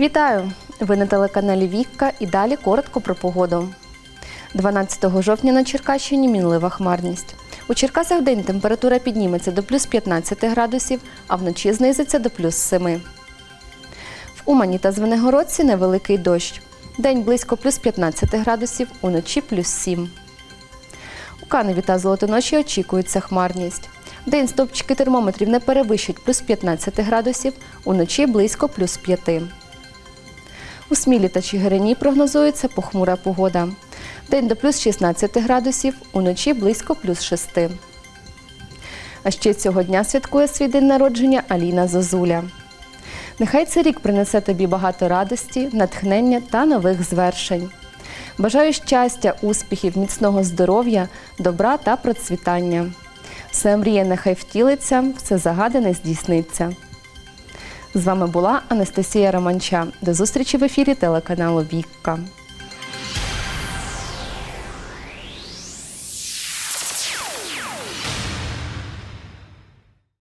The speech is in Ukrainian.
Вітаю! Ви на телеканалі Вікка і далі коротко про погоду. 12 жовтня на Черкащині мінлива хмарність. У Черкасах день температура підніметься до плюс 15 градусів, а вночі знизиться до плюс 7. В Умані та Звенигородці невеликий дощ. День близько плюс 15 градусів, уночі плюс 7. У Каневі та Золотоноші очікується хмарність. День стовпчики термометрів не перевищать плюс 15 градусів, уночі близько плюс 5. У Смілі та Чигирині прогнозується похмура погода. День до плюс 16 градусів, уночі близько плюс 6. А ще цього дня святкує свій день народження Аліна Зозуля. Нехай цей рік принесе тобі багато радості, натхнення та нових звершень. Бажаю щастя, успіхів, міцного здоров'я, добра та процвітання. Все мріє нехай втілиться, все загадане здійсниться. З вами була Анастасія Романча. До зустрічі в ефірі телеканалу Вікка.